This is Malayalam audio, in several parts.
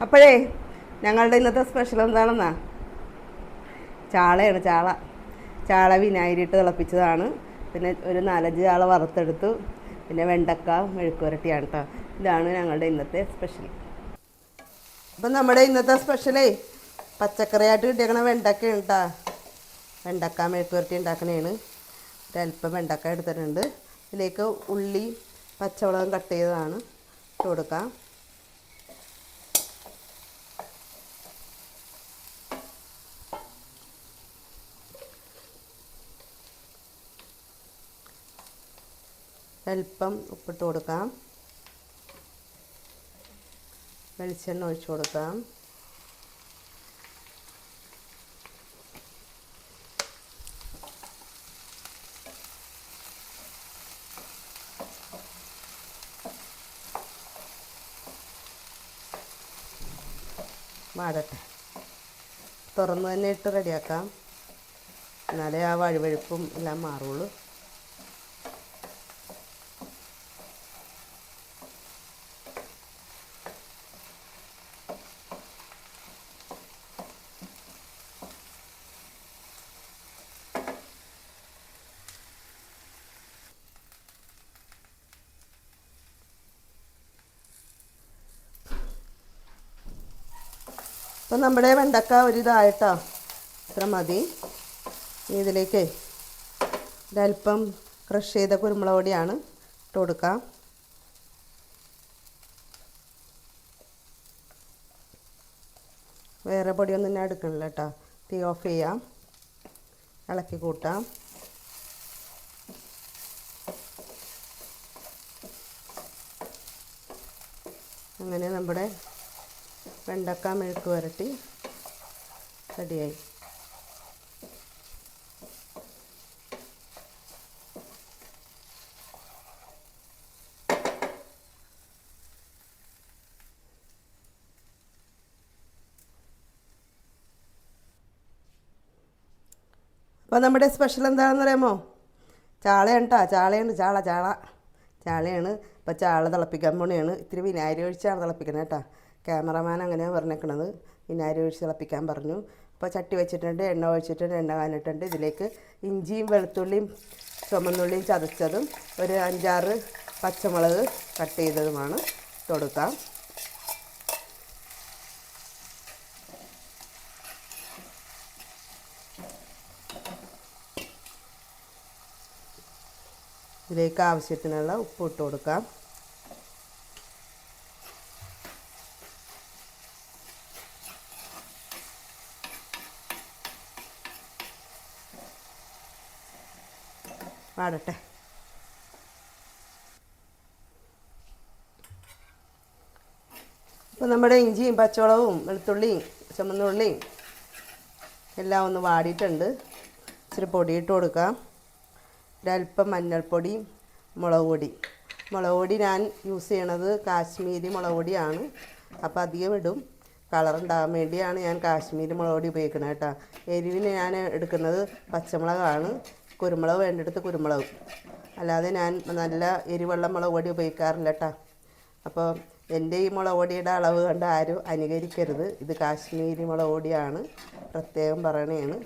അപ്പോഴേ ഞങ്ങളുടെ ഇന്നത്തെ സ്പെഷ്യൽ എന്താണെന്നാ? ചാളയാണ് ചാള. ചാള വിനാഗിരിയിട്ട് തിളപ്പിച്ചതാണ്. പിന്നെ ഒരു നാലഞ്ച് ചാള വറുത്തെടുത്തു. പിന്നെ വെണ്ടക്ക മെഴുക്കുരട്ടിയാണ് കേട്ടോ ഇതാണ് ഞങ്ങളുടെ ഇന്നത്തെ സ്പെഷ്യൽ അപ്പം നമ്മുടെ ഇന്നത്തെ സ്പെഷ്യലേ പച്ചക്കറിയായിട്ട് കിട്ടിയേക്കണ വെണ്ടക്ക ഉണ്ടാ വെണ്ടക്ക മെഴുക്കുരട്ടി ഉണ്ടാക്കണേണ്. ഒരല്പം വെണ്ടക്ക എടുത്തിട്ടുണ്ട്. ഇതിലേക്ക് ഉള്ളി പച്ചമുളകും കട്ട് ചെയ്തതാണ്. ഇട്ട് കൊടുക്കാം. അല്പം ഉപ്പിട്ട് കൊടുക്കാം. വെളിച്ചെണ്ണ ഒഴിച്ചു കൊടുക്കാം. മാടട്ടെ തുറന്നു തന്നെ ഇട്ട് റെഡിയാക്കാം. എന്നാലേ ആ വഴുവഴുപ്പും എല്ലാം മാറുള്ളൂ. അപ്പം നമ്മുടെ വെണ്ടക്ക ഒരിതായിട്ടോ? അത്ര മതി. ഇതിലേക്ക് ഒരല്പം ക്രഷ് ചെയ്ത കുരുമുളക് പൊടിയാണ് ഇട്ട് കൊടുക്കാം. വേറെ പൊടിയൊന്നും ഞാൻ എടുക്കണില്ല കേട്ടോ തീ ഓഫ് ചെയ്യാം. ഇളക്കി കൂട്ടാം. അങ്ങനെ നമ്മുടെ വെണ്ടക്ക മെഴുക്ക് വരട്ടി റെഡിയായി. അപ്പോൾ നമ്മുടെ സ്പെഷ്യൽ എന്താണെന്ന് അറിയാമോ? ചാളയാണ് കേട്ടോ ചാളയാണ് ചാള ചാള. ചാളയാണ്. അപ്പോൾ ചാള തിളപ്പിക്കാൻ പോണിയാണ് ഇത്തിരി വിനാഗിരി ഒഴിച്ചാണ് തിളപ്പിക്കുന്നത് കേട്ടോ ക്യാമറമാൻ അങ്ങനെയാണ് പറഞ്ഞേക്കണത്. വിനാഗിരി ഒഴിച്ച് തിളപ്പിക്കാൻ പറഞ്ഞു. അപ്പോൾ ചട്ടി വെച്ചിട്ടുണ്ട് എണ്ണ ഒഴിച്ചിട്ടുണ്ട് എണ്ണ കാനിട്ടുണ്ട് ഇതിലേക്ക് ഇഞ്ചിയും വെളുത്തുള്ളിയും ചുമന്നുള്ളിയും ചതച്ചതും ഒരു അഞ്ചാറ് പച്ചമുളക് കട്ട് ചെയ്തതുമാണ്. കൊടുക്കാം ഇതിലേക്ക് ആവശ്യത്തിനുള്ള ഉപ്പ് ഇട്ട് കൊടുക്കാം. വാടട്ടെ ഇപ്പോൾ നമ്മുടെ ഇഞ്ചിയും പച്ചവളവും വെളുത്തുള്ളിയും ചുമന്നുള്ളിയും എല്ലാം ഒന്ന് വാടിയിട്ടുണ്ട്. ഇച്ചിരി പൊടിയിട്ട് കൊടുക്കാം. ഒരല്പം മഞ്ഞൾപ്പൊടി മുളക് പൊടി. മുളക് പൊടി ഞാൻ യൂസ് ചെയ്യണത് കാശ്മീരി മുളക് പൊടിയാണ്. അപ്പോൾ അധികം ഇടും. കളർ ഉണ്ടാകാൻ വേണ്ടിയാണ് ഞാൻ കാശ്മീരി മുളക് പൊടി ഉപയോഗിക്കുന്നത് കേട്ടോ. എരിവിന് ഞാൻ എടുക്കുന്നത് പച്ചമുളകാണ്. കുരുമുളക് വേണ്ടെടുത്ത് കുരുമുളക്. അല്ലാതെ ഞാൻ നല്ല എരിവുള്ള മുളക് പൊടി ഉപയോഗിക്കാറില്ല കേട്ടോ അപ്പോൾ എന്റെ ഈ മുളക് പൊടിയുടെ അളവ് കണ്ട് ആരും അനുകരിക്കരുത്. ഇത് കാശ്മീരി മുളക് പൊടിയാണ് പ്രത്യേകം പറയണേണ്.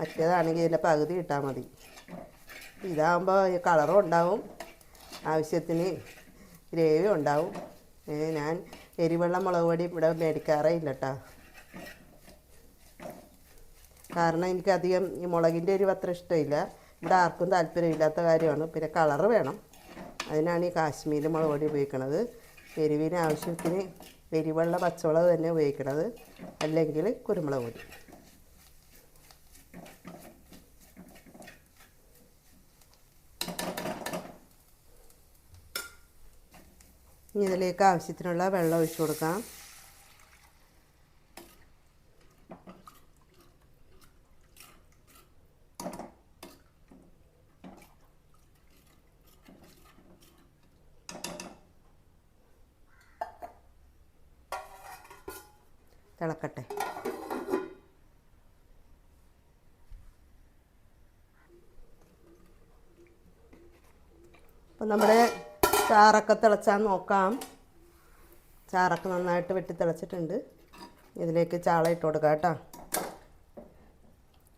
മറ്റേതാണെങ്കിൽ ഇതിന്റെ പകുതി ഇട്ടാൽ മതി. ഇതാകുമ്പോൾ കളറും ഉണ്ടാവും ആവശ്യത്തിന് ഗ്രേവി ഉണ്ടാവും. ഞാൻ എരിവെള്ള മുളക് പൊടി ഇവിടെ മേടിക്കാറേ ഇല്ല കേട്ടോ കാരണം എനിക്കധികം ഈ മുളകിന്റെ എരിവ് അത്ര ഇഷ്ടമില്ല. ഇവിടെ ആർക്കും താല്പര്യമില്ലാത്ത കാര്യമാണ്. പിന്നെ കളറ് വേണം. അതിനാണ് ഈ കാശ്മീരി മുളക് പൊടി ഉപയോഗിക്കുന്നത് എരിവിന് ആവശ്യത്തിന് എരിവെള്ള പച്ചമുളക് തന്നെ ഉപയോഗിക്കണത്. അല്ലെങ്കിൽ കുരുമുളക് പൊടി. ഇനി ഇതിലേക്ക് ആവശ്യത്തിനുള്ള വെള്ളം ഒഴിച്ചു കൊടുക്കാം. തിളക്കട്ടെ അപ്പം നമ്മുടെ ചാറൊക്കെ തിളച്ചാൽ നോക്കാം. ചാറൊക്കെ നന്നായിട്ട് വെട്ടി തിളച്ചിട്ടുണ്ട്. ഇതിലേക്ക് ചാള ഇട്ട് കൊടുക്കാം കേട്ടോ.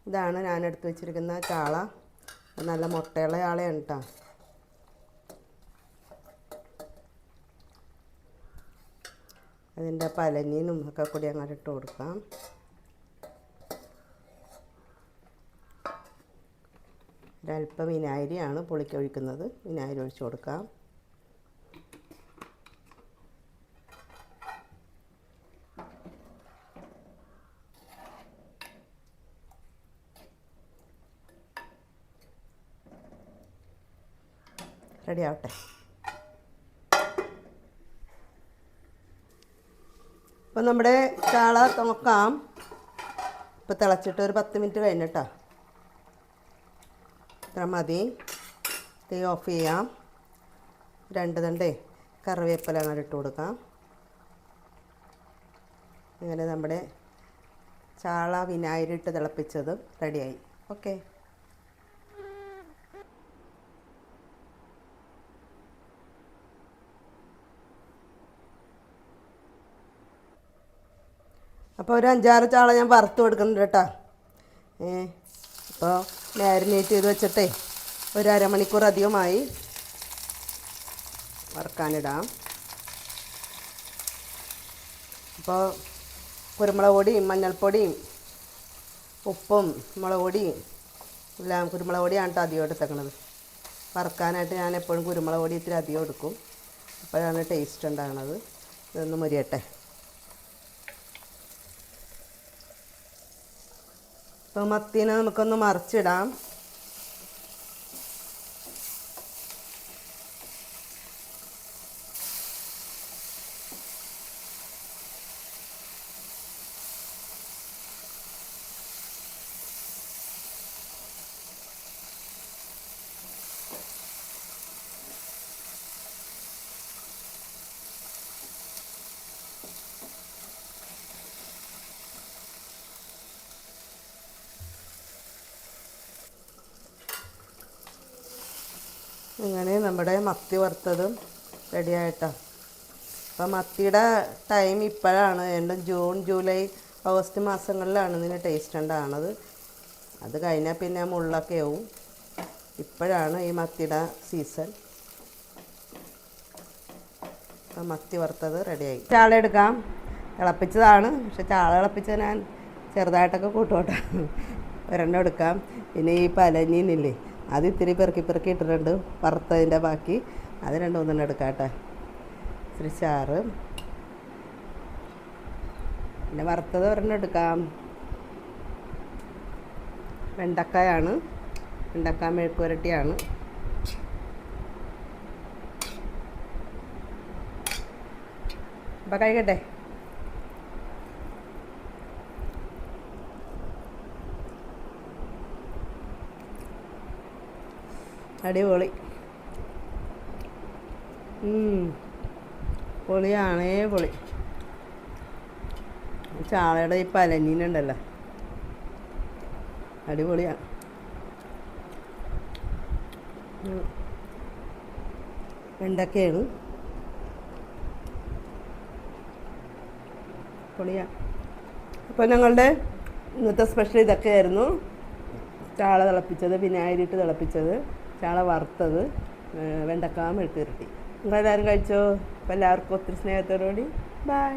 ഇതാണ് ഞാൻ എടുത്ത് വെച്ചിരിക്കുന്ന ചാള. നല്ല മുട്ടയുള്ള ചാളയാണ് കേട്ടോ. അതിന്റെ പലനീനും ഒക്കെ കൂടി അങ്ങോട്ട് ഇട്ട് കൊടുക്കാം. ഒരല്പം വിനാഗിരിയാണ് പുളിക്കൊഴിക്കുന്നത് വിനാഗിരി ഒഴിച്ചു കൊടുക്കാം. റെഡി ആവട്ടെ. അപ്പോൾ നമ്മുടെ ചാള നോക്കാം ഇപ്പോൾ തിളച്ചിട്ട് ഒരു പത്ത് മിനിറ്റ് കഴിഞ്ഞിട്ടാ ഇത്ര മതി. തീ ഓഫ് ചെയ്യാം. രണ്ട് തണ്ടേ കറിവേപ്പില അങ്ങനെ ഇട്ട് കൊടുക്കാം. അങ്ങനെ നമ്മുടെ ചാള വിനാഗിരി ഇട്ട് തിളപ്പിച്ചത് റെഡിയായി ഓക്കെ അപ്പോൾ ഒരു അഞ്ചാറ് ചാള ഞാൻ വറുത്ത് കൊടുക്കുന്നുണ്ട് കേട്ടോ. ഏ അപ്പോൾ മാരിനേറ്റ് ചെയ്ത് വെച്ചിട്ടേ ഒരു അരമണിക്കൂർ അധികമായി വറുക്കാനിടാം. അപ്പോൾ കുരുമുളക് പൊടിയും മഞ്ഞൾപ്പൊടിയും ഉപ്പും മുളക് പൊടിയും എല്ലാം കുരുമുളക് പൊടിയാണ് കേട്ടോ അധികം എടുത്തേക്കണത്. വറുക്കാനായിട്ട് ഞാൻ എപ്പോഴും കുരുമുളക് പൊടി ഇത്തിരി അധികം എടുക്കും. അപ്പോഴാണ് ടേസ്റ്റ് ഉണ്ടാകുന്നത് ഇതൊന്ന് മുരിയട്ടെ. അപ്പോൾ മത്തീനെ നമുക്കൊന്ന് മറിച്ചിടാം. അങ്ങനെ നമ്മുടെ മത്തി വറുത്തതും റെഡിയായിട്ടോ അപ്പം മത്തിയുടെ ടൈം ഇപ്പോഴാണ്. വീണ്ടും ജൂൺ ജൂലൈ ഓഗസ്റ്റ് മാസങ്ങളിലാണ് ഇതിന് ടേസ്റ്റ് ഉണ്ടാകണത് അത് കഴിഞ്ഞാൽ പിന്നെ മുള്ളൊക്കെ ആവും. ഇപ്പോഴാണ് ഈ മത്തിയുടെ സീസൺ അപ്പം മത്തി വറുത്തത് റെഡിയായി ചാള എടുക്കാം. ഇളപ്പിച്ചതാണ് പക്ഷെ ചാള ഇളപ്പിച്ച ഞാൻ ചെറുതായിട്ടൊക്കെ കൂട്ടോട്ടെ. ഒരെണ്ണം എടുക്കാം. പിന്നെ ഈ പലനീനില്ലേ അത് ഇത്തിരി പെറുക്കി പെറുക്കി ഇട്ടിട്ടുണ്ട്. വറുത്തതിന്റെ ബാക്കി. അത് രണ്ട് മൂന്നെണ്ണം എടുക്കാം ഇത്തിരി ചാറ്. പിന്നെ വറുത്തത് ഒരെണ്ണം എടുക്കാം. വെണ്ടക്കായാണ്. വെണ്ടക്ക മെഴുക്കുരട്ടിയാണ് അപ്പം കഴിക്കട്ടെ? അടിപൊളി. പൊളിയാണേ പൊളി. ചാളയുടെ ഈ പലനീനുണ്ടല്ലോ അടിപൊളിയാണ്. വെണ്ടക്കയാണ്. പൊളിയാണ് അപ്പോൾ ഞങ്ങളുടെ ഇന്നത്തെ സ്പെഷ്യൽ ഇതൊക്കെയായിരുന്നു. ചാള തിളപ്പിച്ചത് വിനാഗിരിട്ട് തിളപ്പിച്ചത്. ചാള വറുത്തത് വെണ്ടക്ക മെഴുക്കുരുട്ടി നിങ്ങളെല്ലാവരും കഴിച്ചോ? അപ്പോൾ എല്ലാവർക്കും ഒത്തിരി സ്നേഹത്തോടുകൂടി. ബൈ